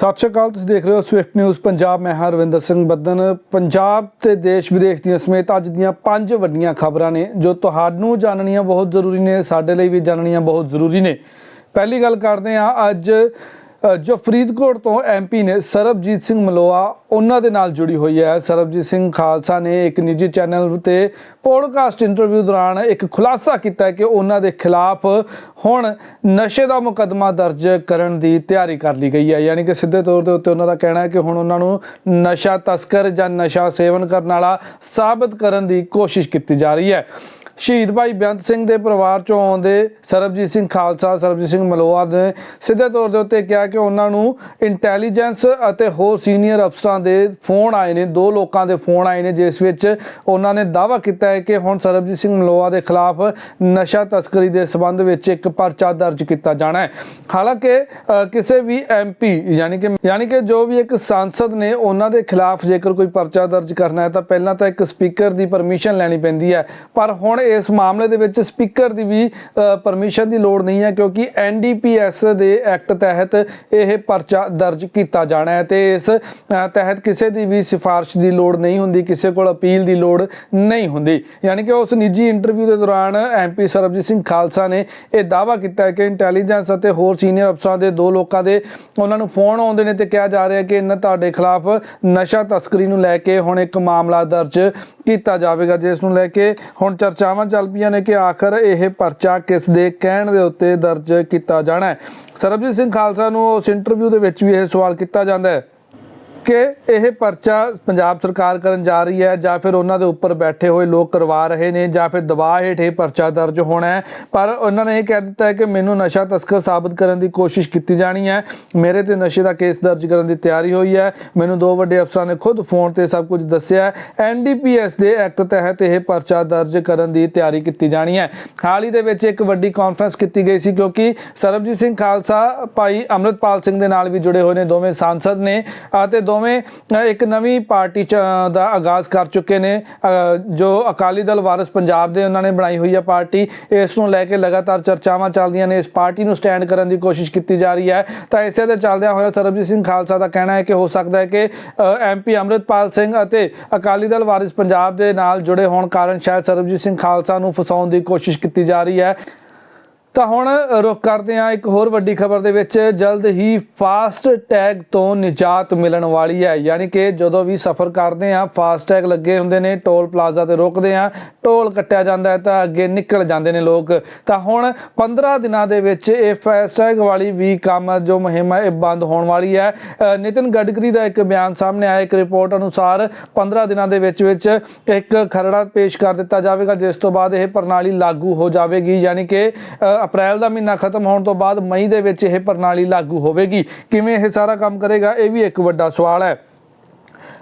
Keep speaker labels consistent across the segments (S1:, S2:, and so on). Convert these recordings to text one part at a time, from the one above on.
S1: ਸਤਿ ਸ਼੍ਰੀ ਅਕਾਲ, ਤੁਸੀਂ ਦੇਖ ਰਹੇ ਹੋ ਸਵਿਫਟ ਨਿਊਜ਼ ਪੰਜਾਬ, ਮੈਂ ਹਾਂ ਰਵਿੰਦਰ ਸਿੰਘ ਬੱਦਨ। ਪੰਜਾਬ ਤੇ ਦੇਸ਼ ਵਿਦੇਸ਼ ਦੀਆਂ ਸਮੇਤ ਅੱਜ ਦੀਆਂ ਪੰਜ ਵੱਡੀਆਂ ਖਬਰਾਂ ਨੇ ਜੋ ਤੁਹਾਨੂੰ ਜਾਣਨੀਆਂ ਬਹੁਤ ਜ਼ਰੂਰੀ ਨੇ, ਸਾਡੇ ਲਈ ਵੀ ਜਾਣਨੀਆਂ ਬਹੁਤ ਜ਼ਰੂਰੀ ਨੇ। ਪਹਿਲੀ ਗੱਲ ਕਰਦੇ ਹਾਂ, ਅੱਜ ਜੋ ਫਰੀਦਕੋਟ ਤੋਂ ਐਮਪੀ ਨੇ ਸਰਬਜੀਤ ਸਿੰਘ ਮਲੋਆ, ਉਹਨਾਂ ਦੇ ਨਾਲ ਜੁੜੀ ਹੋਈ ਹੈ। ਸਰਬਜੀਤ ਸਿੰਘ ਖਾਲਸਾ ਨੇ ਇੱਕ ਨਿੱਜੀ ਚੈਨਲ ਤੇ ਪੋਡਕਾਸਟ ਇੰਟਰਵਿਊ ਦੌਰਾਨ ਇੱਕ ਖੁਲਾਸਾ ਕੀਤਾ ਕਿ ਉਹਨਾਂ ਦੇ ਖਿਲਾਫ ਹੁਣ ਨਸ਼ੇ ਦਾ ਮੁਕੱਦਮਾ ਦਰਜ ਕਰਨ ਦੀ ਤਿਆਰੀ ਕਰ ਲਈ ਗਈ ਹੈ। ਯਾਨੀ ਕਿ ਸਿੱਧੇ ਤੌਰ ਦੇ ਉੱਤੇ ਉਹਨਾਂ ਦਾ ਕਹਿਣਾ ਹੈ ਕਿ ਹੁਣ ਉਹਨਾਂ ਨੂੰ ਨਸ਼ਾ ਤਸਕਰ ਜਾਂ ਨਸ਼ਾ ਸੇਵਨ ਕਰਨ ਵਾਲਾ ਸਾਬਤ ਕਰਨ ਦੀ ਕੋਸ਼ਿਸ਼ ਕੀਤੀ ਜਾ ਰਹੀ ਹੈ। ਸ਼ਹੀਦ ਭਾਈ ਬੇਅੰਤ ਸਿੰਘ ਦੇ ਪਰਿਵਾਰ ਚੋਂ ਆਉਂਦੇ ਸਰਬਜੀਤ ਸਿੰਘ ਖਾਲਸਾ, ਸਰਬਜੀਤ ਸਿੰਘ ਮਲੋਆ ਨੇ ਸਿੱਧੇ ਤੌਰ ਦੇ ਉੱਤੇ ਕਿਹਾ ਕਿ ਉਹਨਾਂ ਨੂੰ ਇੰਟੈਲੀਜੈਂਸ ਅਤੇ ਹੋਰ ਸੀਨੀਅਰ ਅਫਸਰਾਂ ਦੇ ਫੋਨ ਆਏ ਨੇ, ਦੋ ਲੋਕਾਂ ਦੇ ਫੋਨ ਆਏ ਨੇ, ਜਿਸ ਵਿੱਚ ਉਹਨਾਂ ਨੇ ਦਾਅਵਾ ਕੀਤਾ ਹੈ ਕਿ ਹੁਣ ਸਰਬਜੀਤ ਸਿੰਘ ਮਲੋਆ ਦੇ ਖਿਲਾਫ ਨਸ਼ਾ ਤਸਕਰੀ ਦੇ ਸਬੰਧ ਵਿੱਚ ਇੱਕ ਪਰਚਾ ਦਰਜ ਕੀਤਾ ਜਾਣਾ ਹੈ। ਹਾਲਾਂਕਿ ਕਿਸੇ ਵੀ ਐਮਪੀ ਯਾਨੀ ਕਿ ਯਾਨੀ ਕਿ ਜੋ ਵੀ ਇੱਕ ਸੰਸਦ ਨੇ ਉਹਨਾਂ ਦੇ ਖਿਲਾਫ ਜੇਕਰ ਕੋਈ ਪਰਚਾ ਦਰਜ ਕਰਨਾ ਹੈ, ਤਾਂ ਪਹਿਲਾਂ ਤਾਂ ਇੱਕ ਸਪੀਕਰ ਦੀ ਪਰਮਿਸ਼ਨ ਲੈਣੀ ਪੈਂਦੀ ਹੈ। ਪਰ ਹੁਣ ਇਸ ਮਾਮਲੇ ਦੇ ਵਿੱਚ ਸਪੀਕਰ ਦੀ ਵੀ ਪਰਮਿਸ਼ਨ ਦੀ ਲੋੜ ਨਹੀਂ ਹੈ ਕਿਉਂਕਿ ਐਨਡੀਪੀਐਸ ਦੇ ਐਕਟ ਤਹਿਤ ਇਹ ਪਰਚਾ ਦਰਜ ਕੀਤਾ ਜਾਣਾ ਹੈ ਤੇ ਇਸ ਤਹਿਤ ਕਿਸੇ ਦੀ ਵੀ ਸਿਫਾਰਿਸ਼ ਦੀ ਲੋੜ ਨਹੀਂ ਹੁੰਦੀ, ਕਿਸੇ ਕੋਲ ਅਪੀਲ ਦੀ ਲੋੜ ਨਹੀਂ ਹੁੰਦੀ। ਯਾਨੀ ਕਿ ਉਸ ਨਿੱਜੀ ਇੰਟਰਵਿਊ ਦੇ ਦੌਰਾਨ ਐਮਪੀ ਸਰਬਜੀਤ ਸਿੰਘ ਖਾਲਸਾ ਨੇ ਇਹ ਦਾਅਵਾ ਕੀਤਾ ਹੈ ਕਿ ਇੰਟੈਲੀਜੈਂਸ ਅਤੇ ਹੋਰ ਸੀਨੀਅਰ ਅਫਸਰਾਂ ਦੇ ਦੋ ਲੋਕਾਂ ਦੇ ਉਹਨਾਂ ਨੂੰ ਫੋਨ ਆਉਂਦੇ ਨੇ ਤੇ ਕਿਹਾ ਜਾ ਰਿਹਾ ਕਿ ਇਹਨਾਂ ਤੁਹਾਡੇ ਖਿਲਾਫ ਨਸ਼ਾ ਤਸਕਰੀ ਨੂੰ ਲੈ ਕੇ ਹੁਣ ਇੱਕ ਮਾਮਲਾ ਦਰਜ ਕੀਤਾ ਜਾਵੇਗਾ, ਜਿਸ ਨੂੰ ਲੈ ਕੇ ਹੁਣ ਚਰਚਾਵਾਂ ਚੱਲ ਪਈਆਂ ਨੇ ਕਿ ਆਖਰ ਇਹ ਪਰਚਾ ਕਿਸ ਦੇ ਕਹਿਣ ਦੇ ਉੱਤੇ ਦਰਜ ਕੀਤਾ ਜਾਣਾ ਹੈ। ਸਰਬਜੀਤ ਸਿੰਘ ਖਾਲਸਾ ਨੂੰ ਉਸ ਇੰਟਰਵਿਊ ਦੇ ਵਿੱਚ ਵੀ ਇਹ ਸਵਾਲ ਕੀਤਾ ਜਾਂਦਾ ਹੈ। ਕਿ ਇਹ ਪਰਚਾ ਪੰਜਾਬ ਸਰਕਾਰ ਕਰਨ ਜਾ ਰਹੀ ਹੈ ਜਾਂ ਫਿਰ ਉਹਨਾਂ ਦੇ ਉੱਪਰ ਬੈਠੇ ਹੋਏ ਲੋਕ ਕਰਵਾ ਰਹੇ ਨੇ ਜਾਂ ਫਿਰ ਦਬਾਅ ਹੇਠ ਇਹ ਪਰਚਾ ਦਰਜ ਹੋਣਾ ਹੈ। ਪਰ ਉਹਨਾਂ ਨੇ ਇਹ ਕਹਿ ਦਿੱਤਾ ਹੈ ਕਿ ਮੈਨੂੰ ਨਸ਼ਾ ਤਸਕਰ ਸਾਬਤ ਕਰਨ ਦੀ ਕੋਸ਼ਿਸ਼ ਕੀਤੀ ਜਾਣੀ ਹੈ। ਮੇਰੇ ਤੇ ਨਸ਼ੇ ਦਾ ਕੇਸ ਦਰਜ ਕਰਨ ਦੀ ਤਿਆਰੀ ਹੋਈ ਹੈ। ਮੈਨੂੰ ਦੋ ਵੱਡੇ ਅਫਸਰਾਂ ਨੇ ਖੁਦ ਫੋਨ ਤੇ ਸਭ ਕੁਝ ਦੱਸਿਆ ਐਨਡੀਪੀਐਸ ਦੇ ਐਕਟ ਤਹਿਤ ਇਹ ਪਰਚਾ ਦਰਜ ਕਰਨ ਦੀ ਤਿਆਰੀ ਕੀਤੀ ਜਾਣੀ ਹੈ। ਹਾਲ ਹੀ ਦੇ ਵਿੱਚ ਇੱਕ ਵੱਡੀ ਕਾਨਫਰੰਸ ਕੀਤੀ ਗਈ ਸੀ ਕਿਉਂਕਿ ਸਰਬਜੀਤ ਸਿੰਘ ਖਾਲਸਾ, ਭਾਈ ਅੰਮ੍ਰਿਤਪਾਲ ਸਿੰਘ ਦੇ ਨਾਲ ਵੀ ਜੁੜੇ ਹੋਏ ਨੇ ਦੋਵੇਂ ਸਾਂਸਦ ਨੇ ਅਤੇ ਦੋਵੇਂ ਇੱਕ ਨਵੀਂ ਪਾਰਟੀ ਚ ਦਾ ਆਗਾਜ਼ ਕਰ ਚੁੱਕੇ ਨੇ। ਜੋ ਅਕਾਲੀ ਦਲ ਵਾਰਿਸ ਪੰਜਾਬ ਦੇ ਉਹਨਾਂ ਨੇ ਬਣਾਈ ਹੋਈ ਹੈ ਪਾਰਟੀ, ਇਸ ਨੂੰ ਲੈ ਕੇ ਲਗਾਤਾਰ ਚਰਚਾਵਾਂ ਚੱਲਦੀਆਂ ਨੇ। ਇਸ ਪਾਰਟੀ ਨੂੰ ਸਟੈਂਡ ਕਰਨ ਦੀ ਕੋਸ਼ਿਸ਼ ਕੀਤੀ ਜਾ ਰਹੀ ਹੈ। ਤਾਂ ਇਸੇ ਦੇ ਚੱਲਦਿਆਂ ਹੋਇਆ ਸਰਬਜੀਤ ਸਿੰਘ ਖਾਲਸਾ ਦਾ ਕਹਿਣਾ ਹੈ ਕਿ ਹੋ ਸਕਦਾ ਹੈ ਕਿ ਐਮਪੀ ਅੰਮ੍ਰਿਤਪਾਲ ਸਿੰਘ ਅਤੇ ਅਕਾਲੀ ਦਲ ਵਾਰਿਸ ਪੰਜਾਬ ਦੇ ਨਾਲ ਜੁੜੇ ਹੋਣ ਕਾਰਨ ਸ਼ਾਇਦ ਸਰਬਜੀਤ ਸਿੰਘ ਖਾਲਸਾ ਨੂੰ ਫਸਾਉਣ ਦੀ ਕੋਸ਼ਿਸ਼ ਕੀਤੀ ਜਾ ਰਹੀ ਹੈ। ਤਾਂ ਹੁਣ ਰੁਕ ਕਰਦੇ ਹਾਂ ਇੱਕ ਹੋਰ ਵੱਡੀ ਖਬਰ ਦੇ ਵਿੱਚ। ਜਲਦ ਹੀ ਫਾਸਟ ਟੈਗ ਤੋਂ ਨਿਜਾਤ ਮਿਲਣ ਵਾਲੀ ਹੈ। ਯਾਨੀ ਕਿ ਜਦੋਂ ਵੀ ਸਫ਼ਰ ਕਰਦੇ ਹਾਂ ਫਾਸਟ ਟੈਗ ਲੱਗੇ ਹੁੰਦੇ ਨੇ ਟੋਲ ਪਲਾਜ਼ਾ ਤੇ ਰੁਕਦੇ ਹਾਂ। ਟੋਲ ਕੱਟਿਆ ਜਾਂਦਾ ਹੈ ਤਾਂ ਅੱਗੇ ਨਿਕਲ ਜਾਂਦੇ ਨੇ ਲੋਕ। ਤਾਂ ਹੁਣ 15 ਦਿਨਾਂ ਦੇ ਵਿੱਚ ਇਹ ਫਾਸਟ ਟੈਗ ਵਾਲੀ ਵੀ ਕੰਮ ਜੋ ਮੁਹਿੰਮ ਹੈ ਇਹ ਬੰਦ ਹੋਣ ਵਾਲੀ ਹੈ। ਅ, ਨਿਤਿਨ ਗਡਕਰੀ ਦਾ ਇੱਕ ਬਿਆਨ ਸਾਹਮਣੇ ਆਇਆ। ਇੱਕ ਰਿਪੋਰਟ ਅਨੁਸਾਰ 15 ਦਿਨਾਂ ਦੇ ਵਿੱਚ ਵਿੱਚ ਇੱਕ ਖਰੜਾ ਪੇਸ਼ ਕਰ ਦਿੱਤਾ ਜਾਵੇਗਾ ਜਿਸ ਤੋਂ ਬਾਅਦ ਇਹ ਪ੍ਰਣਾਲੀ ਲਾਗੂ ਹੋ ਜਾਵੇਗੀ। ਯਾਨੀ ਕਿ ਅਪ੍ਰੈਲ ਦਾ ਮਹੀਨਾ ਖਤਮ ਹੋਣ ਤੋਂ ਬਾਅਦ ਮਈ ਦੇ ਵਿੱਚ ਇਹ ਪ੍ਰਣਾਲੀ ਲਾਗੂ ਹੋਵੇਗੀ। ਕਿਵੇਂ ਇਹ ਸਾਰਾ ਕੰਮ ਕਰੇਗਾ, ਇਹ ਵੀ ਇੱਕ ਵੱਡਾ ਸਵਾਲ ਹੈ।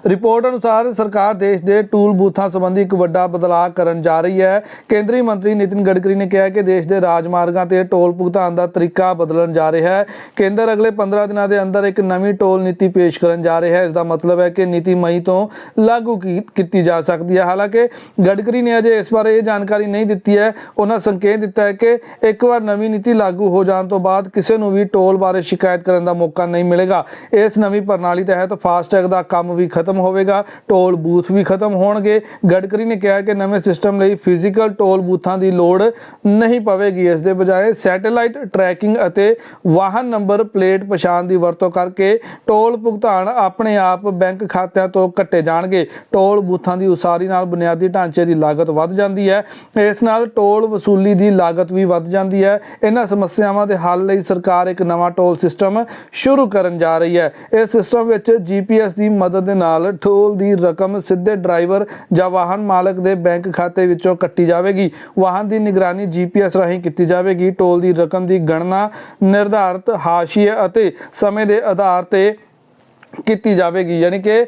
S1: ਰਿਪੋਰਟ ਅਨੁਸਾਰ ਸਰਕਾਰ ਦੇਸ਼ ਦੇ ਟੂਲ ਬੂਥਾਂ ਸੰਬੰਧੀ ਇੱਕ ਵੱਡਾ ਬਦਲਾਅ ਕਰਨ ਜਾ ਰਹੀ ਹੈ। ਕੇਂਦਰੀ ਮੰਤਰੀ ਨਿਤਿਨ ਗਡਕਰੀ ਨੇ ਕਿਹਾ ਕਿ ਦੇਸ਼ ਦੇ ਰਾਜਮਾਰਗਾਂ ਤੇ ਟੋਲ ਭੁਗਤਾਨ ਦਾ ਤਰੀਕਾ ਬਦਲਣ ਜਾ ਰਿਹਾ ਹੈ। ਕੇਂਦਰ ਅਗਲੇ 15 ਦਿਨਾਂ ਦੇ ਅੰਦਰ ਇੱਕ ਨਵੀਂ ਟੋਲ ਨੀਤੀ ਪੇਸ਼ ਕਰਨ ਜਾ ਰਿਹਾ ਹੈ। ਇਸ ਦਾ ਮਤਲਬ ਹੈ ਕਿ ਨੀਤੀ ਮਈ ਤੋਂ ਲਾਗੂ ਕੀ- ਕੀਤੀ ਜਾ ਸਕਦੀ ਹੈ। ਹਾਲਾਂਕਿ ਗਡਕਰੀ ਨੇ ਅਜੇ ਇਸ ਬਾਰੇ ਇਹ ਜਾਣਕਾਰੀ ਨਹੀਂ ਦਿੱਤੀ ਹੈ। ਉਹਨਾਂ ਸੰਕੇਤ ਦਿੱਤਾ ਹੈ ਕਿ ਇੱਕ ਵਾਰ ਨਵੀਂ ਨੀਤੀ ਲਾਗੂ ਹੋ ਜਾਣ ਤੋਂ ਬਾਅਦ ਕਿਸੇ ਨੂੰ ਵੀ ਟੋਲ ਬਾਰੇ ਸ਼ਿਕਾਇਤ ਕਰਨ ਦਾ ਮੌਕਾ ਨਹੀਂ ਮਿਲੇਗਾ। ਇਸ ਨਵੀਂ ਪ੍ਰਣਾਲੀ ਤਹਿਤ ਫਾਸਟੈਗ ਦਾ ਕੰਮ ਵੀ ਖਤਮ ਖਤਮ ਹੋਵੇਗਾ ਟੋਲ ਬੂਥ ਵੀ ਖਤਮ ਹੋਣਗੇ। ਗਡਕਰੀ ਨੇ ਕਿਹਾ ਕਿ ਨਵੇਂ ਸਿਸਟਮ ਲਈ ਫਿਜ਼ੀਕਲ ਟੋਲ ਬੂਥਾਂ ਦੀ ਲੋੜ ਨਹੀਂ ਪਵੇਗੀ। ਇਸ ਦੇ ਬਜਾਏ ਸੈਟੇਲਾਈਟ ਟਰੈਕਿੰਗ ਅਤੇ ਵਾਹਨ ਨੰਬਰ ਪਲੇਟ ਪਛਾਣ ਦੀ ਵਰਤੋਂ ਕਰਕੇ ਟੋਲ ਭੁਗਤਾਨ ਆਪਣੇ ਆਪ ਬੈਂਕ ਖਾਤਿਆਂ ਤੋਂ ਕੱਟੇ ਜਾਣਗੇ। ਟੋਲ ਬੂਥਾਂ ਦੀ ਉਸਾਰੀ ਨਾਲ ਬੁਨਿਆਦੀ ਢਾਂਚੇ ਦੀ ਲਾਗਤ ਵੱਧ ਜਾਂਦੀ ਹੈ। ਇਸ ਨਾਲ ਟੋਲ ਵਸੂਲੀ ਦੀ ਲਾਗਤ ਵੀ ਵੱਧ ਜਾਂਦੀ ਹੈ। ਇਹਨਾਂ ਸਮੱਸਿਆਵਾਂ ਦੇ ਹੱਲ ਲਈ ਸਰਕਾਰ ਇੱਕ ਨਵਾਂ ਟੋਲ ਸਿਸਟਮ ਸ਼ੁਰੂ ਕਰਨ ਜਾ ਰਹੀ ਹੈ। ਇਸ ਸਿਸਟਮ ਵਿੱਚ ਜੀਪੀਐਸ ਦੀ ਮਦਦ ਦੇ ਨਾਲ ਟੋਲ ਦੀ ਰਕਮ ਸਿੱਧੇ ਡਰਾਈਵਰ ਜਾਂ ਵਾਹਨ ਮਾਲਕ ਦੇ ਬੈਂਕ ਖਾਤੇ ਵਿੱਚੋਂ ਕੱਟੀ ਜਾਵੇਗੀ। ਵਾਹਨ ਦੀ ਨਿਗਰਾਨੀ ਜੀਪੀਐਸ ਰਾਹੀਂ ਕੀਤੀ ਜਾਵੇਗੀ। ਟੋਲ ਦੀ ਰਕਮ ਦੀ ਗਣਨਾ ਨਿਰਧਾਰਤ ਹਾਸ਼ੀਏ ਅਤੇ ਸਮੇਂ ਦੇ ਆਧਾਰ ਤੇ ਕੀਤੀ ਜਾਵੇਗੀ। ਯਾਨੀ ਕਿ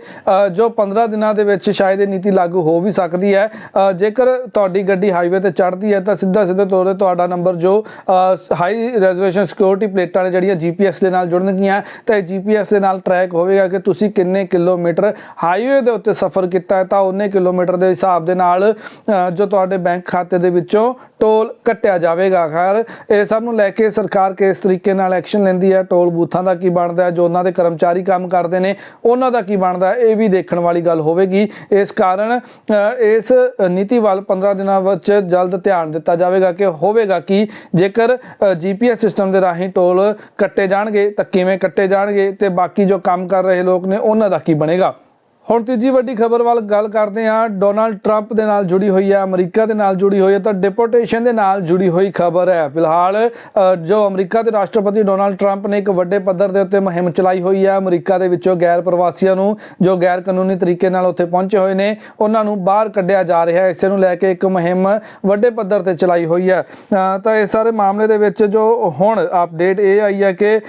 S1: ਜੋ 15 ਦਿਨਾਂ ਦੇ ਵਿੱਚ ਸ਼ਾਇਦ ਇਹ ਨੀਤੀ ਲਾਗੂ ਹੋ ਵੀ ਸਕਦੀ ਹੈ। ਜੇਕਰ ਤੁਹਾਡੀ ਗੱਡੀ ਹਾਈਵੇ ਤੇ ਚੜ੍ਹਦੀ ਹੈ, ਤਾਂ ਸਿੱਧਾ ਸਿੱਧੇ ਤੌਰ ਤੇ ਤੁਹਾਡਾ ਨੰਬਰ ਜੋ ਹਾਈ ਰੈਜ਼ੋਲੂਸ਼ਨ ਸਿਕਿਉਰਿਟੀ ਪਲੇਟਾਂ ਨੇ ਜਿਹੜੀਆਂ ਜੀਪੀਐਸ ਦੇ ਨਾਲ ਜੁੜਨਗੀਆਂ, ਤਾਂ ਇਹ ਜੀਪੀਐਸ ਦੇ ਨਾਲ ਟਰੈਕ ਹੋਵੇਗਾ ਕਿ ਤੁਸੀਂ ਕਿੰਨੇ ਕਿਲੋਮੀਟਰ ਹਾਈਵੇ ਦੇ ਉੱਤੇ ਸਫ਼ਰ ਕੀਤਾ ਹੈ। ਤਾਂ ਉਹਨੇ ਕਿਲੋਮੀਟਰ ਦੇ ਹਿਸਾਬ ਦੇ ਨਾਲ ਜੋ ਤੁਹਾਡੇ ਬੈਂਕ ਖਾਤੇ ਦੇ ਵਿੱਚੋਂ ਟੋਲ ਕੱਟਿਆ ਜਾਵੇਗਾ। ਖੈਰ, ਇਹ ਸਭ ਨੂੰ ਲੈ ਕੇ ਸਰਕਾਰ ਕਿਸ ਤਰੀਕੇ ਨਾਲ ਐਕਸ਼ਨ ਲੈਂਦੀ ਹੈ? ਟੋਲ ਬੂਥਾਂ ਦਾ ਕੀ ਬਣਦਾ ਹੈ? ਜੋ ਉਹਨਾਂ ਦੇ ਕਰਮਚਾਰੀ ਕੰਮ ਕਰਦੇ ਨੇ। ਉਹਨਾਂ ਦਾ ਕੀ ਬਣਦਾ ਇਹ ਵੀ ਦੇਖਣ ਵਾਲੀ ਗੱਲ ਹੋਵੇਗੀ। ਇਸ ਕਾਰਨ ਅ, ਇਸ ਨੀਤੀ ਵੱਲ 15 ਦਿਨਾਂ ਵਿੱਚ ਜਲਦ ਧਿਆਨ ਦਿੱਤਾ ਜਾਵੇਗਾ ਕਿ ਹੋਵੇਗਾ ਕਿ? ਜੇਕਰ ਜੀਪੀਐਸ ਸਿਸਟਮ ਦੇ ਰਾਹੀਂ ਟੋਲ ਕੱਟੇ ਜਾਣਗੇ ਤਾਂ ਕਿਵੇਂ ਕੱਟੇ ਜਾਣਗੇ? ਤੇ ਬਾਕੀ ਜੋ ਕੰਮ ਕਰ ਰਹੇ ਲੋਕ ਨੇ ਉਹਨਾਂ ਦਾ ਕੀ ਬਣੇਗਾ? ਹੁਣ ਤੀਜੀ ਵੱਡੀ ਖਬਰ ਵੱਲ ਗੱਲ ਕਰਦੇ ਹਾਂ। ਡੋਨਾਲਡ ਟਰੰਪ ਦੇ ਨਾਲ ਜੁੜੀ ਹੋਈ ਹੈ, ਅਮਰੀਕਾ ਦੇ ਨਾਲ ਜੁੜੀ ਹੋਈ ਹੈ, ਤਾਂ ਡਿਪੋਰਟੇਸ਼ਨ ਦੇ ਨਾਲ ਜੁੜੀ ਹੋਈ ਖਬਰ ਹੈ। ਫਿਲਹਾਲ ਜੋ ਅਮਰੀਕਾ ਦੇ ਰਾਸ਼ਟਰਪਤੀ ਡੋਨਾਲਡ ਟਰੰਪ ਨੇ ਇੱਕ ਵੱਡੇ ਪੱਧਰ ਦੇ ਉੱਤੇ ਮੁਹਿੰਮ ਚਲਾਈ ਹੋਈ ਹੈ, ਅਮਰੀਕਾ ਦੇ ਵਿੱਚੋਂ ਗੈਰ ਪ੍ਰਵਾਸੀਆਂ ਨੂੰ, ਜੋ ਗੈਰ ਕਾਨੂੰਨੀ ਤਰੀਕੇ ਨਾਲ ਉੱਥੇ ਪਹੁੰਚੇ ਹੋਏ ਨੇ, ਉਹਨਾਂ ਨੂੰ ਬਾਹਰ ਕੱਢਿਆ ਜਾ ਰਿਹਾ ਹੈ। ਇਸੇ ਨੂੰ ਲੈ ਕੇ ਇੱਕ ਮੁਹਿੰਮ ਵੱਡੇ ਪੱਧਰ ਤੇ ਚਲਾਈ ਹੋਈ ਹੈ। ਤਾਂ ਇਸ ਸਾਰੇ ਮਾਮਲੇ ਦੇ ਵਿੱਚ ਜੋ ਹੁਣ ਅਪਡੇਟ ਇਹ ਆਈ ਹੈ ਕਿ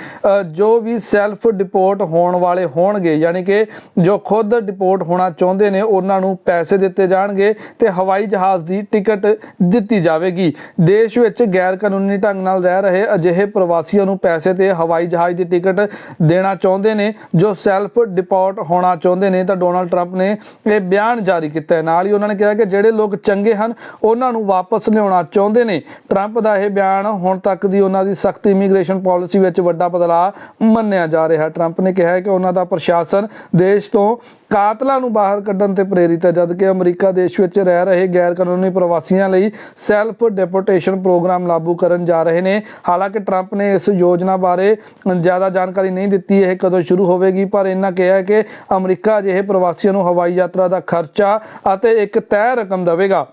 S1: ਜੋ ਵੀ ਸੈਲਫ ਡਿਪੋਰਟ ਹੋਣ ਵਾਲੇ ਹੋਣਗੇ, ਯਾਨੀ ਕਿ ਜੋ ਖੁਦ ਡਿਪੋਰਟ ਹੋਣਾ ਚਾਹੁੰਦੇ ਨੇ, ਉਹਨਾਂ ਨੂੰ ਪੈਸੇ ਦਿੱਤੇ ਜਾਣਗੇ ਤੇ ਹਵਾਈ ਜਹਾਜ਼ ਦੀ ਟਿਕਟ ਦਿੱਤੀ ਜਾਵੇਗੀ। ਦੇਸ਼ ਵਿੱਚ ਗੈਰ ਕਾਨੂੰਨੀ ਢੰਗ ਨਾਲ ਰਹਿ ਰਹੇ ਅਜਿਹੇ ਪ੍ਰਵਾਸੀਆਂ ਨੂੰ ਪੈਸੇ ਤੇ ਹਵਾਈ ਜਹਾਜ਼ ਦੀ ਟਿਕਟ ਦੇਣਾ ਚਾਹੁੰਦੇ ਨੇ, ਜੋ ਸੈਲਫ ਡਿਪੋਰਟ ਹੋਣਾ ਚਾਹੁੰਦੇ ਨੇ। ਤਾਂ ਡੋਨਾਲਡ ਟਰੰਪ ਨੇ ਇਹ ਬਿਆਨ ਜਾਰੀ ਕੀਤਾ ਹੈ। ਨਾਲ ਹੀ ਉਹਨਾਂ ਨੇ ਕਿਹਾ ਕਿ ਜਿਹੜੇ ਲੋਕ ਚੰਗੇ ਹਨ, ਉਹਨਾਂ ਨੂੰ ਵਾਪਸ ਲਿਆਉਣਾ ਚਾਹੁੰਦੇ ਨੇ। ਟਰੰਪ ਦਾ ਇਹ ਬਿਆਨ ਹੁਣ ਤੱਕ ਦੀ ਉਹਨਾਂ ਦੀ ਸਖਤ ਇਮੀਗ੍ਰੇਸ਼ਨ ਪਾਲਿਸੀ ਵਿੱਚ ਵੱਡਾ ਬਦਲਾਅ ਮੰਨਿਆ ਜਾ ਰਿਹਾ ਟਰੰਪ ਨੇ ਕਿਹਾ ਹੈ ਕਿ ਉਹਨਾਂ ਦਾ ਪ੍ਰਸ਼ਾਸਨ ਦੇਸ਼ ਤੋਂ ਕਾਤਲਾਂ ਨੂੰ ਬਾਹਰ ਕੱਢਣ ਤੇ ਪ੍ਰੇਰਿਤ ਹੈ, ਜਦਕਿ ਅਮਰੀਕਾ ਦੇਸ਼ ਵਿੱਚ ਰਹਿ ਰਹੇ ਗੈਰ ਕਾਨੂੰਨੀ ਪ੍ਰਵਾਸੀਆਂ ਲਈ ਸੈਲਫ ਡਿਪੋਰਟੇਸ਼ਨ ਪ੍ਰੋਗਰਾਮ ਲਾਗੂ ਕਰਨ ਜਾ ਰਹੇ ਨੇ। ਹਾਲਾਂਕਿ ਟਰੰਪ ਨੇ ਇਸ ਯੋਜਨਾ ਬਾਰੇ ਜ਼ਿਆਦਾ ਜਾਣਕਾਰੀ ਨਹੀਂ ਦਿੱਤੀ, ਇਹ ਕਦੋਂ ਸ਼ੁਰੂ ਹੋਵੇਗੀ, ਪਰ ਇਹਨਾਂ ਕਿਹਾ ਕਿ ਅਮਰੀਕਾ ਅਜਿਹੇ ਪ੍ਰਵਾਸੀਆਂ ਨੂੰ ਹਵਾਈ ਯਾਤਰਾ ਦਾ ਖਰਚਾ ਅਤੇ ਇੱਕ ਤੈਅ ਰਕਮ ਦੇਵੇਗਾ।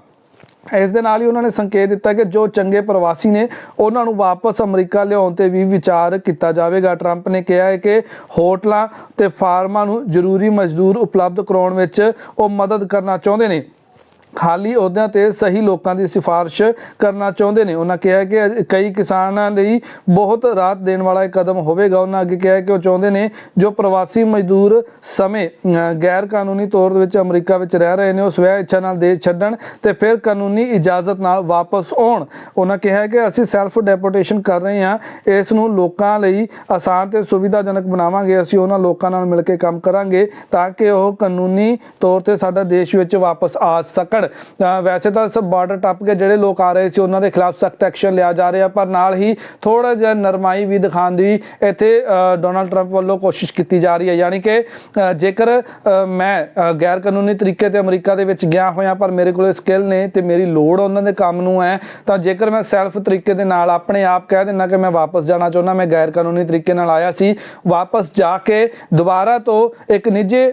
S1: ਇਸ ਦੇ ਨਾਲ ਹੀ ਉਹਨਾਂ ਨੇ ਸੰਕੇਤ ਦਿੱਤਾ ਕਿ ਜੋ ਚੰਗੇ ਪ੍ਰਵਾਸੀ ਨੇ, ਉਹਨਾਂ ਨੂੰ ਵਾਪਸ ਅਮਰੀਕਾ ਲਿਆਉਣ ਤੇ ਵੀ ਵਿਚਾਰ ਕੀਤਾ ਜਾਵੇਗਾ। ਟਰੰਪ ਨੇ ਕਿਹਾ ਹੈ ਕਿ ਹੋਟਲਾਂ ਤੇ ਫਾਰਮਾਂ ਨੂੰ ਜ਼ਰੂਰੀ ਮਜ਼ਦੂਰ ਉਪਲਬਧ ਕਰਾਉਣ ਵਿੱਚ ਉਹ ਮਦਦ ਕਰਨਾ ਚਾਹੁੰਦੇ ਨੇ। ਖਾਲੀ ਅਹੁਦਿਆਂ ਤੇ ਸਹੀ ਲੋਕਾਂ ਦੀ ਸਿਫਾਰਿਸ਼ ਕਰਨਾ ਚਾਹੁੰਦੇ ਨੇ। ਉਹਨਾਂ ਕਿਹਾ ਕਿ ਕਈ ਕਿਸਾਨਾਂ ਲਈ ਬਹੁਤ ਰਾਹਤ ਦੇਣ ਵਾਲਾ ਇਹ ਕਦਮ ਹੋਵੇਗਾ। ਉਹਨਾਂ ਅੱਗੇ ਕਿਹਾ ਕਿ ਉਹ ਚਾਹੁੰਦੇ ਨੇ, ਜੋ ਪ੍ਰਵਾਸੀ ਮਜ਼ਦੂਰ ਸਮੇਂ ਗੈਰ ਕਾਨੂੰਨੀ ਤੌਰ ਦੇ ਵਿੱਚ ਅਮਰੀਕਾ ਵਿੱਚ ਰਹਿ ਰਹੇ ਨੇ, ਉਹ ਸਵੈ ਇੱਛਾ ਨਾਲ ਦੇਸ਼ ਛੱਡਣ ਤੇ ਫਿਰ ਕਾਨੂੰਨੀ ਇਜਾਜ਼ਤ ਨਾਲ ਵਾਪਸ ਆਉਣ। ਉਹਨਾਂ ਕਿਹਾ ਕਿ ਅਸੀਂ ਸੈਲਫ ਡੈਪੋਟੇਸ਼ਨ ਕਰ ਰਹੇ ਹਾਂ। ਇਸ ਨੂੰ ਲੋਕਾਂ ਲਈ ਆਸਾਨ ਤੇ ਸੁਵਿਧਾਜਨਕ ਬਣਾਵਾਂਗੇ। ਅਸੀਂ ਉਹਨਾਂ ਲੋਕਾਂ ਨਾਲ ਮਿਲ ਕੇ ਕੰਮ ਕਰਾਂਗੇ ਤਾਂ ਕਿ ਉਹ ਕਾਨੂੰਨੀ ਤੌਰ ਤੇ ਸਾਡਾ ਦੇਸ਼ ਵਿੱਚ ਵਾਪਸ ਆ ਸਕਣ। ਅ, ਵੈਸੇ ਤਾਂ ਇਸ ਬਾਰਡਰ ਟੱਪ ਕੇ ਜਿਹੜੇ ਲੋਕ ਆ ਰਹੇ ਸੀ ਉਹਨਾਂ ਦੇ ਖਿਲਾਫ ਸਖਤ ਐਕਸ਼ਨ ਲਿਆ ਜਾ ਰਿਹਾ ਪਰ ਨਾਲ ਹੀ ਥੋੜਾ ਜਿਹਾ ਨਰਮਾਈ ਵੀ ਦਿਖਾਉਣ ਦੀ ਇੱਥੇ ਡੋਨਲਡ ਟਰੰਪ ਵੱਲੋਂ ਕੋਸ਼ਿਸ਼ ਕੀਤੀ ਜਾ ਰਹੀ ਹੈ। ਯਾਨੀ ਕਿ ਜੇਕਰ ਮੈਂ ਗੈਰ ਕਾਨੂੰਨੀ ਤਰੀਕੇ ਤੇ ਅਮਰੀਕਾ ਦੇ ਵਿੱਚ ਗਿਆ ਹੋਇਆ ਪਰ ਮੇਰੇ ਕੋਲ ਸਕਿੱਲ ਨੇ ਤੇ ਮੇਰੀ ਲੋੜ ਉਹਨਾਂ ਦੇ ਕੰਮ ਨੂੰ ਹੈ ਤਾਂ ਜੇਕਰ ਮੈਂ ਸੈਲਫ ਤਰੀਕੇ ਦੇ ਨਾਲ ਆਪਣੇ ਆਪ ਕਹਿ ਦਿੰਦਾ ਕਿ ਮੈਂ ਵਾਪਸ ਜਾਣਾ ਚਾਹੁੰਦਾ ਮੈਂ ਗੈਰ ਕਾਨੂੰਨੀ ਤਰੀਕੇ ਨਾਲ ਆਇਆ ਸੀ ਵਾਪਸ ਜਾ ਕੇ ਦੁਬਾਰਾ ਤੋਂ ਇੱਕ ਨਿੱਜੀ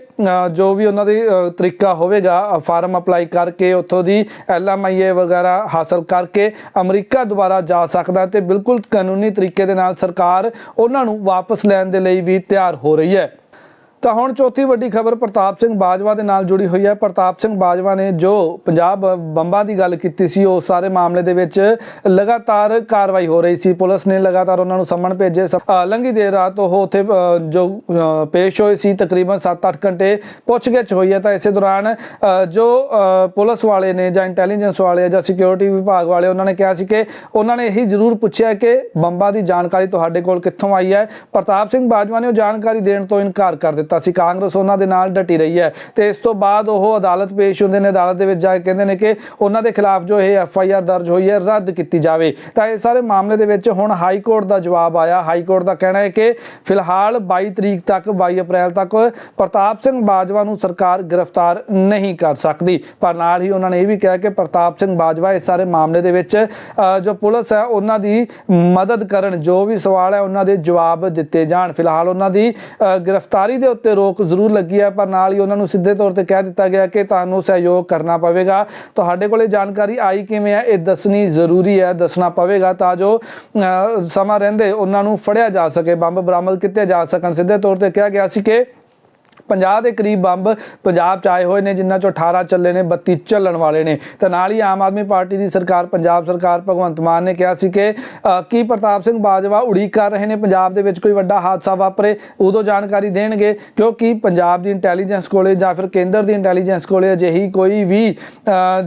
S1: ਜੋ ਵੀ ਉਹਨਾਂ ਦੀ ਤਰੀਕਾ ਹੋਵੇਗਾ ਫਾਰਮ ਅਪਲਾਈ ਕਰ ਕਰਕੇ ਉੱਥੋਂ ਦੀ ਐਲਐਮਆਈਏ ਵਗੈਰਾ ਹਾਸਲ ਕਰਕੇ ਅਮਰੀਕਾ ਦੁਬਾਰਾ ਜਾ ਸਕਦਾ ਤੇ ਬਿਲਕੁਲ ਕਾਨੂੰਨੀ ਤਰੀਕੇ ਦੇ ਨਾਲ ਸਰਕਾਰ ਉਹਨਾਂ ਨੂੰ ਵਾਪਸ ਲੈਣ ਦੇ ਲਈ ਵੀ ਤਿਆਰ ਹੋ ਰਹੀ ਹੈ। ਤਾਂ ਹੁਣ ਚੌਥੀ ਵੱਡੀ ਖਬਰ ਪ੍ਰਤਾਪ ਸਿੰਘ ਬਾਜਵਾ ਦੇ ਨਾਲ ਜੁੜੀ ਹੋਈ ਹੈ। ਪ੍ਰਤਾਪ ਸਿੰਘ ਬਾਜਵਾ ਨੇ ਜੋ ਪੰਜਾਬ ਬੰਬਾਂ ਦੀ ਗੱਲ ਕੀਤੀ ਸੀ, ਉਹ ਸਾਰੇ ਮਾਮਲੇ ਦੇ ਵਿੱਚ ਲਗਾਤਾਰ ਕਾਰਵਾਈ ਹੋ ਰਹੀ ਸੀ। ਪੁਲਿਸ ਨੇ ਲਗਾਤਾਰ ਉਹਨਾਂ ਨੂੰ ਸੰਮਣ ਭੇਜੇ। ਸ- ਲੰਘੀ ਦੇਰ ਰਾਤ ਉਹ ਉੱਥੇ ਜੋ ਪੇਸ਼ ਹੋਏ ਸੀ, ਤਕਰੀਬਨ 7-8 ਘੰਟੇ ਪੁੱਛਗਿੱਛ ਹੋਈ ਹੈ। ਤਾਂ ਇਸੇ ਦੌਰਾਨ ਜੋ ਪੁਲਿਸ ਵਾਲੇ ਨੇ ਜਾਂ ਇੰਟੈਲੀਜੈਂਸ ਵਾਲੇ ਜਾਂ ਸਿਕਿਉਰਿਟੀ ਵਿਭਾਗ ਵਾਲੇ ਉਹਨਾਂ ਨੇ ਕਿਹਾ ਸੀ ਕਿ ਉਹਨਾਂ ਨੇ ਇਹੀ ਜ਼ਰੂਰ ਪੁੱਛਿਆ ਕਿ ਬੰਬਾਂ ਦੀ ਜਾਣਕਾਰੀ ਤੁਹਾਡੇ ਕੋਲ ਕਿੱਥੋਂ ਆਈ ਹੈ। ਪ੍ਰਤਾਪ ਸਿੰਘ ਬਾਜਵਾ ਨੇ ਉਹ ਜਾਣਕਾਰੀ ਦੇਣ ਤੋਂ ਇਨਕਾਰ ਕਰ ਦਿੱਤਾ। ਸੀ। ਕਾਂਗਰਸ ਉਹਨਾਂ ਦੇ ਨਾਲ ਡਟੀ ਰਹੀ ਹੈ ਤੇ ਇਸ ਤੋਂ ਬਾਅਦ ਉਹ ਅਦਾਲਤ ਪੇਸ਼ ਹੁੰਦੇ ਨੇ। ਅਦਾਲਤ ਦੇ ਵਿੱਚ ਜਾ ਕੇ ਕਹਿੰਦੇ ਨੇ ਕਿ ਉਹਨਾਂ ਦੇ ਖਿਲਾਫ ਜੋ ਇਹ ਐਫ ਆਈ ਆਰ ਦਰਜ ਹੋਈ ਹੈ, ਰੱਦ ਕੀਤੀ ਜਾਵੇ। ਤਾਂ ਇਹ ਸਾਰੇ ਮਾਮਲੇ ਦੇ ਵਿੱਚ ਹੁਣ ਹਾਈ ਕੋਰਟ ਦਾ ਜਵਾਬ ਆਇਆ। ਹਾਈ ਕੋਰਟ ਦਾ ਕਹਿਣਾ ਹੈ ਕਿ ਫਿਲਹਾਲ 22 ਤਰੀਕ ਤੱਕ 22 ਅਪ੍ਰੈਲ ਤੱਕ ਪ੍ਰਤਾਪ ਸਿੰਘ ਬਾਜਵਾ ਨੂੰ ਸਰਕਾਰ ਗ੍ਰਿਫਤਾਰ ਨਹੀਂ ਕਰ ਸਕਦੀ। ਪਰ ਨਾਲ ਹੀ ਉਹਨਾਂ ਨੇ ਇਹ ਵੀ ਕਿਹਾ ਕਿ ਪ੍ਰਤਾਪ ਸਿੰਘ ਬਾਜਵਾ ਇਸ ਸਾਰੇ ਮਾਮਲੇ ਦੇ ਵਿੱਚ ਜੋ ਪੁਲਿਸ ਹੈ, ਉਹਨਾਂ ਦੀ ਮਦਦ ਕਰਨ ਜੋ ਵੀ ਸਵਾਲ ਹੈ, ਉਹਨਾਂ ਦੇ ਜਵਾਬ ਦਿੱਤੇ ਜਾਣ। ਫਿਲਹਾਲ ਉਹਨਾਂ ਦੀ ਗ੍ਰਿਫਤਾਰੀ ਦੇ ਉੱਤੇ ਰੋਕ ਜ਼ਰੂਰ ਲੱਗੀ ਹੈ ਪਰ ਨਾਲ ਹੀ ਉਹਨਾਂ ਨੂੰ ਸਿੱਧੇ ਤੌਰ ਤੇ ਕਹਿ ਦਿੱਤਾ ਗਿਆ ਕਿ ਤੁਹਾਨੂੰ ਸਹਿਯੋਗ ਕਰਨਾ ਪਵੇਗਾ। ਤੁਹਾਡੇ ਕੋਲੇ ਜਾਣਕਾਰੀ ਆਈ ਕਿਵੇਂ ਹੈ ਇਹ ਦੱਸਣੀ ਜ਼ਰੂਰੀ ਹੈ ਦੱਸਣਾ ਪਵੇਗਾ ਤਾਂ ਜੋ ਅ, ਸਮਾਂ ਰਹਿੰਦੇ ਉਹਨਾਂ ਨੂੰ ਫੜਿਆ ਜਾ ਸਕੇ ਬੰਬ ਬਰਾਮਦ ਕੀਤੇ ਜਾ ਸਕਣ। ਸਿੱਧੇ ਤੌਰ ਤੇ ਕਿਹਾ ਗਿਆ ਸੀ ਕਿ 50 ਦੇ ਕਰੀਬ ਬੰਬ ਪੰਜਾਬ ਚ ਆਏ ਹੋਏ ਨੇ, ਜਿਨ੍ਹਾਂ ਚੋਂ 18 ਚੱਲੇ ਨੇ 32 ਚੱਲਣ ਵਾਲੇ ਨੇ। ਤਾਂ ਨਾਲ ਹੀ ਆਮ ਆਦਮੀ ਪਾਰਟੀ ਦੀ ਸਰਕਾਰ, ਪੰਜਾਬ ਸਰਕਾਰ ਭਗਵੰਤ ਮਾਨ ਨੇ ਕਿਹਾ ਸੀ ਕਿ ਕੀ ਪ੍ਰਤਾਪ ਸਿੰਘ ਬਾਜਵਾ ਉਡੀਕ ਕਰ ਰਹੇ ਨੇ? ਪੰਜਾਬ ਦੇ ਵਿੱਚ ਕੋਈ ਵੱਡਾ ਹਾਦਸਾ ਵਾਪਰੇ, ਉਦੋਂ ਜਾਣਕਾਰੀ ਦੇਣਗੇ। ਕਿਉਂਕਿ ਪੰਜਾਬ ਦੀ ਇੰਟੈਲੀਜੈਂਸ ਕੋਲੇ ਜਾਂ ਫਿਰ ਕੇਂਦਰ ਦੀ ਇੰਟੈਲੀਜੈਂਸ ਕੋਲੇ ਅਜਿਹੀ ਕੋਈ ਵੀ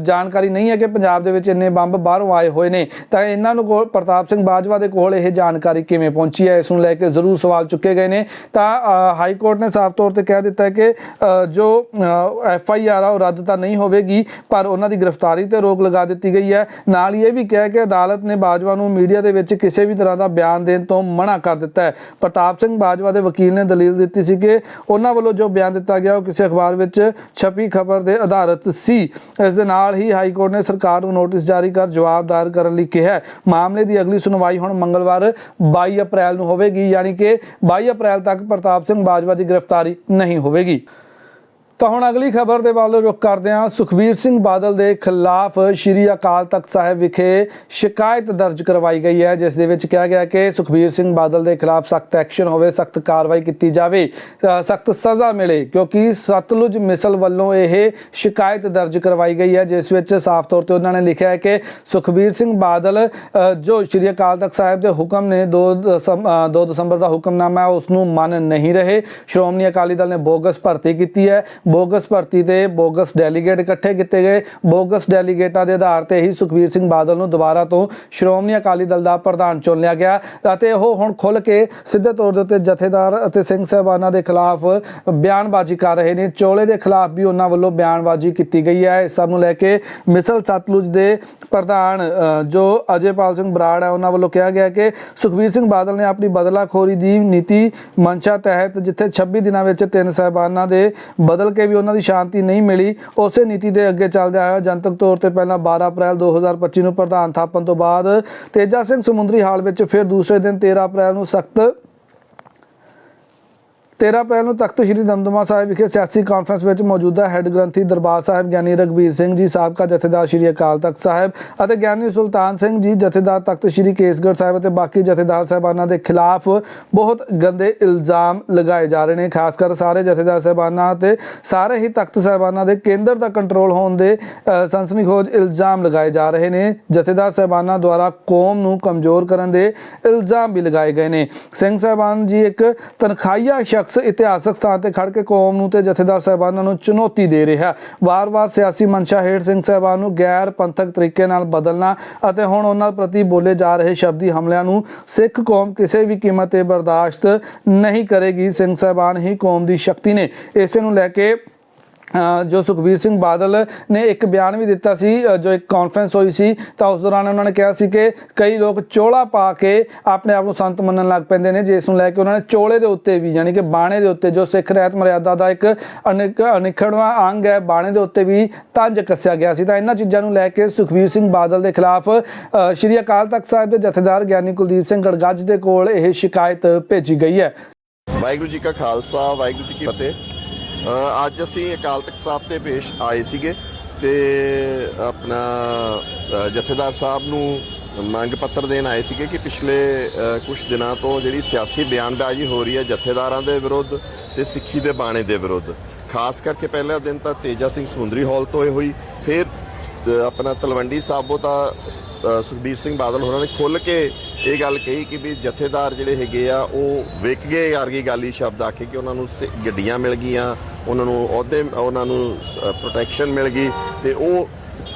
S1: ਜਾਣਕਾਰੀ ਨਹੀਂ ਹੈ ਕਿ ਪੰਜਾਬ ਦੇ ਵਿੱਚ ਇੰਨੇ ਬੰਬ ਬਾਹਰੋਂ ਆਏ ਹੋਏ ਨੇ। ਤਾਂ ਇਹਨਾਂ ਨੂੰ ਕੋਲ, ਪ੍ਰਤਾਪ ਸਿੰਘ ਬਾਜਵਾ ਦੇ ਕੋਲ ਇਹ ਜਾਣਕਾਰੀ ਕਿਵੇਂ ਪਹੁੰਚੀ ਹੈ, ਇਸ ਨੂੰ ਲੈ ਕੇ ਜ਼ਰੂਰ ਸਵਾਲ ਚੁੱਕੇ ਗਏ ਨੇ। ਤਾਂ ਹਾਈ ਕੋਰਟ ਨੇ ਸਾਫ਼ ਤੌਰ ਤੇ ਕਹਿ ਦਿੱਤਾ ਕਿ ਜੋ ਐਫ ਆਈ ਆਰ ਆ, ਉਹ ਰੱਦ ਤਾਂ ਨਹੀਂ ਹੋਵੇਗੀ, ਪਰ ਉਹਨਾਂ ਦੀ ਗ੍ਰਿਫਤਾਰੀ ਤੇ ਰੋਕ ਲਗਾ ਦਿੱਤੀ ਗਈ ਹੈ। ਨਾਲ ਹੀ ਇਹ ਵੀ ਕਿਹਾ ਕਿ ਅਦਾਲਤ ਨੇ ਬਾਜਵਾ ਨੂੰ ਮੀਡੀਆ ਦੇ ਵਿੱਚ ਕਿਸੇ ਵੀ ਤਰ੍ਹਾਂ ਦਾ ਬਿਆਨ ਦੇਣ ਤੋਂ ਮਨਾ ਕਰ ਦਿੱਤਾ ਹੈ। ਪ੍ਰਤਾਪ ਸਿੰਘ ਬਾਜਵਾ ਦੇ ਵਕੀਲ ਨੇ ਦਲੀਲ ਦਿੱਤੀ ਸੀ ਕਿ ਉਹਨਾਂ ਵੱਲੋਂ ਜੋ ਬਿਆਨ ਦਿੱਤਾ ਗਿਆ, ਉਹ ਕਿਸੇ ਅਖਬਾਰ ਵਿੱਚ ਛਪੀ ਖਬਰ ਦੇ ਆਧਾਰਿਤ ਸੀ। ਇਸ ਦੇ ਨਾਲ ਹੀ ਹਾਈ ਕੋਰਟ ਨੇ ਸਰਕਾਰ ਨੂੰ ਨੋਟਿਸ ਜਾਰੀ ਕਰ ਜਵਾਬ ਦਾਇਰ ਕਰਨ ਲਈ ਕਿਹਾ ਹੈ। ਮਾਮਲੇ ਦੀ ਅਗਲੀ ਸੁਣਵਾਈ ਹੁਣ ਮੰਗਲਵਾਰ 22 ਅਪ੍ਰੈਲ ਨੂੰ ਹੋਵੇਗੀ, ਯਾਨੀ ਕਿ 22 ਅਪ੍ਰੈਲ ਤੱਕ ਪ੍ਰਤਾਪ ਸਿੰਘ ਬਾਜਵਾ ਦੀ ਗ੍ਰਿਫਤਾਰੀ ਨਹੀਂ ਹੋਵੇਗੀ। ਤਾਂ ਹੁਣ ਅਗਲੀ ਖਬਰ ਦੇ ਵੱਲ ਰੁਖ ਕਰਦੇ ਹਾਂ। ਸੁਖਬੀਰ ਸਿੰਘ ਬਾਦਲ ਦੇ ਖਿਲਾਫ ਸ਼੍ਰੀ ਅਕਾਲ ਤਖਤ ਸਾਹਿਬ ਵਿਖੇ ਸ਼ਿਕਾਇਤ ਦਰਜ ਕਰਵਾਈ ਗਈ ਹੈ, ਜਿਸ ਦੇ ਵਿੱਚ ਕਿਹਾ ਗਿਆ ਕਿ ਸੁਖਬੀਰ ਸਿੰਘ ਬਾਦਲ ਦੇ ਖਿਲਾਫ ਸਖਤ ਐਕਸ਼ਨ ਹੋਵੇ, ਸਖਤ ਕਾਰਵਾਈ ਕੀਤੀ ਜਾਵੇ ਸਖਤ ਸਜ਼ਾ ਮਿਲੇ, ਕਿਉਂਕਿ ਸਤਲੁਜ ਮਿਸਲ ਵੱਲੋਂ ਇਹ ਸ਼ਿਕਾਇਤ ਦਰਜ ਕਰਵਾਈ ਗਈ ਹੈ, ਜਿਸ ਵਿੱਚ ਸਾਫ਼ ਤੌਰ ਤੇ ਉਹਨਾਂ ਨੇ ਲਿਖਿਆ ਹੈ ਕਿ ਸੁਖਬੀਰ ਸਿੰਘ ਬਾਦਲ ਜੋ ਸ਼੍ਰੀ ਅਕਾਲ ਤਖਤ ਸਾਹਿਬ ਦੇ ਹੁਕਮ ਨੇ 2 2 ਦਸੰਬਰ ਦਾ ਹੁਕਮਨਾਮਾ ਹੈ, ਉਸ ਨੂੰ ਮੰਨ ਨਹੀਂ ਰਹੇ। ਸ਼੍ਰੋਮਣੀ ਅਕਾਲੀ ਦਲ ਨੇ ਬੋਗਸ ਭਰਤੀ ਕੀਤੀ ਹੈ। ਬੋਗਸ ਭਰਤੀ ਤੇ ਬੋਗਸ ਡੈਲੀਗੇਟ ਇਕੱਠੇ ਕੀਤੇ ਗਏ। ਬੋਗਸ ਡੈਲੀਗੇਟਾਂ ਦੇ ਆਧਾਰ ਤੇ ਹੀ ਸੁਖਬੀਰ ਸਿੰਘ ਬਾਦਲ ਨੂੰ ਦੁਬਾਰਾ ਤੋਂ ਸ਼੍ਰੋਮਣੀ ਅਕਾਲੀ ਦਲ ਦਾ ਪ੍ਰਧਾਨ ਚੁਣ ਲਿਆ ਗਿਆ ਅਤੇ ਉਹ ਹੁਣ ਖੁੱਲ ਕੇ ਸਿੱਧੇ ਤੌਰ ਦੇ ਉੱਤੇ ਜਥੇਦਾਰ ਅਤੇ ਸਿੰਘ ਸਾਹਿਬਾਨਾਂ ਦੇ ਖਿਲਾਫ ਬਿਆਨਬਾਜ਼ੀ ਕਰ ਰਹੇ ਨੇ। ਚੋਲੇ ਦੇ ਖਿਲਾਫ ਵੀ ਉਹਨਾਂ ਵੱਲੋਂ ਬਿਆਨਬਾਜ਼ੀ ਕੀਤੀ ਗਈ ਹੈ। ਇਸ ਸਭ ਨੂੰ ਲੈ ਕੇ ਮਿਸਲ ਸਤਲੁਜ ਦੇ ਪ੍ਰਧਾਨ ਅ, ਜੋ ਅਜੇਪਾਲ ਸਿੰਘ ਬਰਾੜ ਹੈ ਉਹਨਾਂ ਵੱਲੋਂ ਕਿਹਾ ਗਿਆ ਕਿ ਸੁਖਬੀਰ ਸਿੰਘ ਬਾਦਲ ਨੇ ਆਪਣੀ ਬਦਲਾਖੋਰੀ ਦੀ ਨੀਤੀ ਮਨਸ਼ਾ ਤਹਿਤ ਜਿੱਥੇ 26 ਦਿਨਾਂ ਵਿੱਚ ਤਿੰਨ ਸਾਹਿਬਾਨਾਂ ਦੇ ਬਦਲ ਕੇ ਵੀ ਉਹਨਾਂ ਦੀ ਸ਼ਾਂਤੀ ਨਹੀਂ ਮਿਲੀ। ਉਸੇ ਨੀਤੀ ਦੇ ਅੱਗੇ ਚੱਲਦੇ ਆਇਆ ਜਨਤਕ ਤੌਰ ਤੇ ਪਹਿਲਾਂ 12 ਅਪ੍ਰੈਲ 2025 ਨੂੰ ਪ੍ਰਧਾਨ ਥਾਪਣ ਤੋਂ ਬਾਅਦ ਤੇਜਾ ਸਿੰਘ ਸਮੁੰਦਰੀ ਹਾਲ ਵਿੱਚ ਫਿਰ ਦੂਸਰੇ ਦਿਨ 13 ਅਪ੍ਰੈਲ ਨੂੰ ਸਖਤ 13 ਅਪ੍ਰੈਲ ਨੂੰ ਤਖਤ ਸ੍ਰੀ ਦਮਦਮਾ ਸਾਹਿਬ ਵਿਖੇ ਸਿਆਸੀ ਕਾਨਫਰੰਸ ਵਿੱਚ ਮੌਜੂਦਾ ਹੈੱਡ ਗ੍ਰੰਥੀ ਦਰਬਾਰ ਸਾਹਿਬ ਗਿਆਨੀ ਰਗਬੀਰ ਸਿੰਘ ਜੀ ਸਾਬਕਾ ਜਥੇਦਾਰ ਸ੍ਰੀ ਅਕਾਲ ਤਖਤ ਸਾਹਿਬ ਅਤੇ ਗਿਆਨੀ ਸੁਲਤਾਨ ਸਿੰਘ ਜੀ ਜਥੇਦਾਰ ਤਖਤ ਸ੍ਰੀ ਕੇਸਗੜ੍ਹ ਸਾਹਿਬ ਅਤੇ ਬਾਕੀ ਜਥੇਦਾਰ ਸਾਹਿਬਾਨਾਂ ਦੇ ਖਿਲਾਫ ਬਹੁਤ ਗੰਦੇ ਇਲਜ਼ਾਮ ਲਗਾਏ ਜਾ ਰਹੇ ਨੇ। ਖਾਸ ਕਰ ਸਾਰੇ ਜਥੇਦਾਰ ਸਾਹਿਬਾਨਾਂ ਤੇ ਸਾਰੇ ਹੀ ਤਖਤ ਸਾਹਿਬਾਨਾਂ ਦੇ ਕੇਂਦਰ ਦਾ ਕੰਟਰੋਲ ਹੋਣ ਦੇ ਅ, ਸਨਸਨੀਖੋਜ ਇਲਜ਼ਾਮ ਲਗਾਏ ਜਾ ਰਹੇ ਨੇ। ਜਥੇਦਾਰ ਸਾਹਿਬਾਨਾਂ ਦੁਆਰਾ ਕੌਮ ਨੂੰ ਕਮਜ਼ੋਰ ਕਰਨ ਦੇ ਇਲਜ਼ਾਮ ਵੀ ਲਗਾਏ ਗਏ ਨੇ। ਸਿੰਘ ਸਾਹਿਬਾਨ ਜੀ ਇੱਕ ਤਨਖਾਹੀਆ ਸ਼ਖਸ ਇਤਿਹਾਸਕ ਸਥਾਨ ਤੇ ਖੜ ਕੇ ਕੌਮ ਨੂੰ ਤੇ ਜਥੇਦਾਰ ਸਾਹਿਬਾਨਾਂ ਨੂੰ ਚੁਣੌਤੀ ਦੇ ਰਿਹਾ। ਵਾਰ-ਵਾਰ ਸਿਆਸੀ ਮਨਸ਼ਾ ਹੇਠ ਸਿੰਘ ਸਾਹਿਬਾਨ ਨੂੰ ਗੈਰ ਪੰਥਕ ਤਰੀਕੇ ਨਾਲ ਬਦਲਣਾ ਅਤੇ ਹੁਣ ਉਹਨਾਂ ਪ੍ਰਤੀ ਬੋਲੇ ਜਾ ਰਹੇ ਸ਼ਬਦੀ ਹਮਲਿਆਂ ਨੂੰ ਸਿੱਖ ਕੌਮ ਕਿਸੇ ਵੀ ਕੀਮਤ ਤੇ ਬਰਦਾਸ਼ਤ ਨਹੀਂ ਕਰੇਗੀ। ਸਿੰਘ ਸਾਹਿਬਾਨ ਹੀ ਕੌਮ ਦੀ ਸ਼ਕਤੀ ਨੇ। ਇਸੇ ਨੂੰ ਲੈ ਕੇ ਜੋ ਸੁਖਬੀਰ ਸਿੰਘ ਬਾਦਲ ਨੇ ਇੱਕ ਬਿਆਨ ਵੀ ਦਿੱਤਾ ਸੀ ਜੋ ਇੱਕ ਕਾਨਫਰੰਸ ਹੋਈ ਸੀ, ਤਾਂ ਉਸ ਦੌਰਾਨ ਉਹਨਾਂ ਨੇ ਕਿਹਾ ਸੀ ਕਿ ਕਈ ਲੋਕ ਚੋਲਾ ਪਾ ਕੇ ਆਪਣੇ ਆਪ ਨੂੰ ਸੰਤ ਮੰਨਣ ਲੱਗ ਪੈਂਦੇ ਨੇ ਜਿਸ ਨੂੰ ਲੈ ਕੇ ਉਹਨਾਂ ਨੇ ਚੋਲੇ ਦੇ ਉੱਤੇ ਵੀ, ਯਾਨੀ ਕਿ ਬਾਣੇ ਦੇ ਉੱਤੇ, ਜੋ ਸਿੱਖ ਰਹਿਤ ਮਰਿਆਦਾ ਦਾ ਇੱਕ ਅਨਿਕ, ਅਨਿਖੜਵਾਂ ਅੰਗ ਹੈ, ਬਾਣੇ ਦੇ ਉੱਤੇ ਵੀ ਤੰਜ ਕੱਸਿਆ ਗਿਆ ਸੀ। ਤਾਂ ਇਹਨਾਂ ਚੀਜ਼ਾਂ ਨੂੰ ਲੈ ਕੇ ਸੁਖਬੀਰ ਸਿੰਘ ਬਾਦਲ ਦੇ ਖਿਲਾਫ ਸ਼੍ਰੀ ਅਕਾਲ ਤਖਤ ਸਾਹਿਬ ਦੇ ਜਥੇਦਾਰ ਗਿਆਨੀ ਕੁਲਦੀਪ ਸਿੰਘ ਗੜਗੱਜ ਦੇ ਕੋਲ ਇਹ ਸ਼ਿਕਾਇਤ ਭੇਜੀ ਗਈ ਹੈ।
S2: ਵਾਹਿਗੁਰੂ ਜੀ ਕਾ ਖਾਲਸਾ, ਵਾਹਿਗੁਰੂ ਜੀ ਕੀ ਫਤਿਹ। ਅੱਜ ਅਸੀਂ ਅਕਾਲ ਤਖਤ ਸਾਹਿਬ ਤੇ ਪੇਸ਼ ਆਏ ਸੀਗੇ ਤੇ ਆਪਣਾ ਜਥੇਦਾਰ ਸਾਹਿਬ ਨੂੰ ਮੰਗ ਪੱਤਰ ਦੇਣ ਆਏ ਸੀਗੇ ਕਿ ਪਿਛਲੇ ਕੁਝ ਦਿਨਾਂ ਤੋਂ ਜਿਹੜੀ ਸਿਆਸੀ ਬਿਆਨਬਾਜ਼ੀ ਹੋ ਰਹੀ ਹੈ ਜਥੇਦਾਰਾਂ ਦੇ ਵਿਰੁੱਧ ਤੇ ਸਿੱਖੀ ਦੇ ਬਾਣੇ ਦੇ ਵਿਰੁੱਧ। ਖਾਸ ਕਰਕੇ ਪਹਿਲਾ ਦਿਨ ਤਾਂ ਤੇਜਾ ਸਿੰਘ ਸਮੁੰਦਰੀ ਹਾਲ ਤੋਂ ਇਹ ਹੋਈ, ਫਿਰ ਆਪਣਾ ਤਲਵੰਡੀ ਸਾਬੋ ਤਾਂ ਸੁਖਬੀਰ ਸਿੰਘ ਬਾਦਲ ਹੋਰਾਂ ਨੇ ਖੁੱਲ ਕੇ ਇਹ ਗੱਲ ਕਹੀ ਕਿ ਵੀ ਜਥੇਦਾਰ ਜਿਹੜੇ ਹੈਗੇ ਆ, ਉਹ ਵਿਕ ਗਏ ਵਰਗੀ ਗੱਲ ਹੀ ਸ਼ਬਦ ਆਖੇ ਕਿ ਉਹਨਾਂ ਨੂੰ ਸ- ਗੱਡੀਆਂ ਮਿਲ ਗਈਆਂ ਉਹਨਾਂ ਨੂੰ ਅਹੁਦੇ, ਉਹਨਾਂ ਨੂੰ ਪ੍ਰੋਟੈਕਸ਼ਨ ਮਿਲ ਗਈ ਤੇ ਉਹ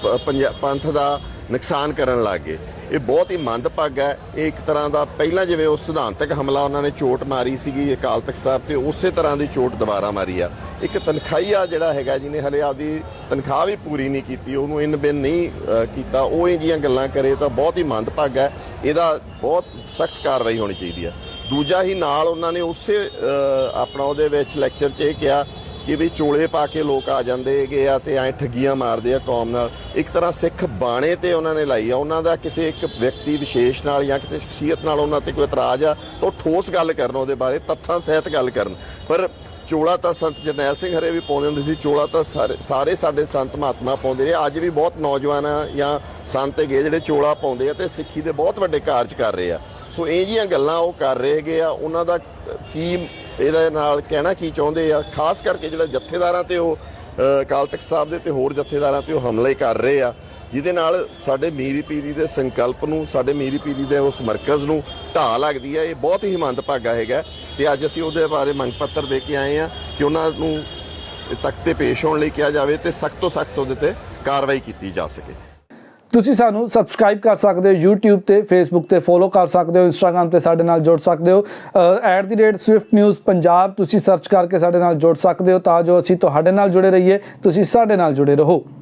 S2: ਪ- ਪੰਥ ਦਾ ਨੁਕਸਾਨ ਕਰਨ ਲੱਗ ਗਏ। ਇਹ ਬਹੁਤ ਹੀ ਮੰਦਭਾਗ ਹੈ। ਇਹ ਇੱਕ ਤਰ੍ਹਾਂ ਦਾ ਪਹਿਲਾਂ ਜਿਵੇਂ ਉਹ ਸਿਧਾਂਤਕ ਹਮਲਾ ਉਹਨਾਂ ਨੇ ਚੋਟ ਮਾਰੀ ਸੀਗੀ ਅਕਾਲ ਤਖਤ ਸਾਹਿਬ ਤੇ ਉਸੇ ਤਰ੍ਹਾਂ ਦੀ ਚੋਟ ਦੁਬਾਰਾ ਮਾਰੀ ਆ। ਇੱਕ ਤਨਖਾਹੀਆ ਜਿਹੜਾ ਹੈਗਾ ਜਿਹਨੇ ਹਲੇ ਆਪਦੀ ਤਨਖਾਹ ਵੀ ਪੂਰੀ ਨਹੀਂ ਕੀਤੀ, ਉਹਨੂੰ ਇਨ ਬਿਨ ਨਹੀਂ ਕੀਤਾ। ਉਹ ਇਹ ਜੀਆਂ ਗੱਲਾਂ ਕਰੇ ਤਾਂ ਬਹੁਤ ਹੀ ਮੰਦਭਾਗ ਹੈ। ਇਹਦਾ ਬਹੁਤ ਸਖਤ ਕਾਰਵਾਈ ਹੋਣੀ ਚਾਹੀਦੀ ਹੈ ਦੂਜਾ ਹੀ ਨਾਲ ਉਹਨਾਂ ਨੇ ਉਸੇ ਆਪਣਾ ਉਹਦੇ ਵਿੱਚ ਲੈਕਚਰ 'ਚ ਇਹ ਕਿਹਾ ਕਿ ਵੀ ਚੋਲੇ ਪਾ ਕੇ ਲੋਕ ਆ ਜਾਂਦੇ ਹੈਗੇ ਆ ਤੇ ਐ ਠੱਗੀਆਂ ਮਾਰਦੇ ਆ ਕੌਮ ਨਾਲ। ਇੱਕ ਤਰ੍ਹਾਂ ਸਿੱਖ ਬਾਣੇ ਤੇ ਉਹਨਾਂ ਨੇ ਲਾਈ ਆ। ਉਹਨਾਂ ਦਾ ਕਿਸੇ ਇੱਕ ਵਿਅਕਤੀ ਵਿਸ਼ੇਸ਼ ਨਾਲ ਜਾਂ ਕਿਸੇ ਸ਼ਖਸੀਅਤ ਨਾਲ ਉਹਨਾਂ ਤੇ ਕੋਈ ਇਤਰਾਜ਼ ਆ ਤਾਂ ਉਹ ਠੋਸ ਗੱਲ ਕਰਨ ਉਹਦੇ ਬਾਰੇ, ਤੱਥਾਂ ਸਹਿਤ ਗੱਲ ਕਰਨ। ਪਰ ਚੋਲਾ ਤਾਂ ਸੰਤ ਜਰਨੈਲ ਸਿੰਘ ਹਰੇ ਵੀ ਪਾਉਂਦੇ ਹੁੰਦੇ ਸੀ। ਚੋਲਾ ਤਾਂ ਸਾਰੇ ਸਾਰੇ ਸਾਡੇ ਸੰਤ ਮਹਾਤਮਾ ਪਾਉਂਦੇ ਨੇ ਅੱਜ ਵੀ ਬਹੁਤ ਨੌਜਵਾਨ ਆ ਜਾਂ ਸੰਤ ਹੈਗੇ ਜਿਹੜੇ ਚੋਲਾ ਪਾਉਂਦੇ ਆ ਤੇ ਸਿੱਖੀ ਦੇ ਬਹੁਤ ਵੱਡੇ ਕਾਰਜ ਕਰ ਰਹੇ ਆ। ਸੋ ਇਹ ਜੀਆਂ ਗੱਲਾਂ ਉਹ ਕਰ ਰਹੇ ਹੈਗੇ ਆ। ਉਹਨਾਂ ਦਾ ਕੀ ਇਹਦੇ ਨਾਲ ਕਹਿਣਾ ਕੀ ਚਾਹੁੰਦੇ ਆ? ਖਾਸ ਕਰਕੇ ਜਿਹੜਾ ਜਥੇਦਾਰਾਂ ਤੇ ਉਹ ਅਕਾਲ ਤਖਤ ਸਾਹਿਬ ਦੇ ਤੇ ਹੋਰ ਜਥੇਦਾਰਾਂ ਤੇ ਉਹ ਹਮਲੇ ਕਰ ਰਹੇ ਆ, ਜਿਹਦੇ ਨਾਲ ਸਾਡੇ ਮੀਰੀ ਪੀਰੀ ਦੇ ਸੰਕਲਪ ਨੂੰ, ਸਾਡੇ ਮੀਰੀ ਪੀਰੀ ਦੇ ਉਸ ਮਰਕਜ਼ ਨੂੰ ਢਾਹ ਲੱਗਦੀ ਹੈ ਇਹ ਬਹੁਤ ਹੀ ਮੰਦਭਾਗਾ ਹੈਗਾ ਤੇ ਅੱਜ ਅਸੀਂ ਉਹਦੇ ਬਾਰੇ ਮੰਗ ਪੱਤਰ ਦੇ ਕੇ ਆਏ ਆ ਕਿ ਉਹਨਾਂ ਨੂੰ ਤਖਤ ਤੇ ਪੇਸ਼ ਹੋਣ ਲਈ ਕਿਹਾ ਜਾਵੇ ਤੇ ਸਖਤ ਤੋਂ ਸਖਤ ਉਹਦੇ ਤੇ ਕਾਰਵਾਈ ਕੀਤੀ ਜਾ ਸਕੇ।
S1: ਤੁਸੀਂ ਸਾਨੂੰ ਸਬਸਕ੍ਰਾਈਬ ਕਰ ਸਕਦੇ ਹੋ, YouTube ਤੇ, Facebook ਤੇ ਫੋਲੋ ਕਰ ਸਕਦੇ ਹੋ, Instagram ਤੇ ਸਾਡੇ ਨਾਲ ਜੁੜ ਸਕਦੇ ਹੋ। @swift news ਪੰਜਾਬ ਤੁਸੀਂ ਸਰਚ ਕਰਕੇ ਸਾਡੇ ਨਾਲ ਜੁੜ ਸਕਦੇ ਹੋ ਤਾਂ ਜੋ ਅਸੀਂ ਤੁਹਾਡੇ ਨਾਲ ਜੁੜੇ ਰਹੀਏ, ਤੁਸੀਂ ਸਾਡੇ ਨਾਲ ਜੁੜੇ ਰਹੋ।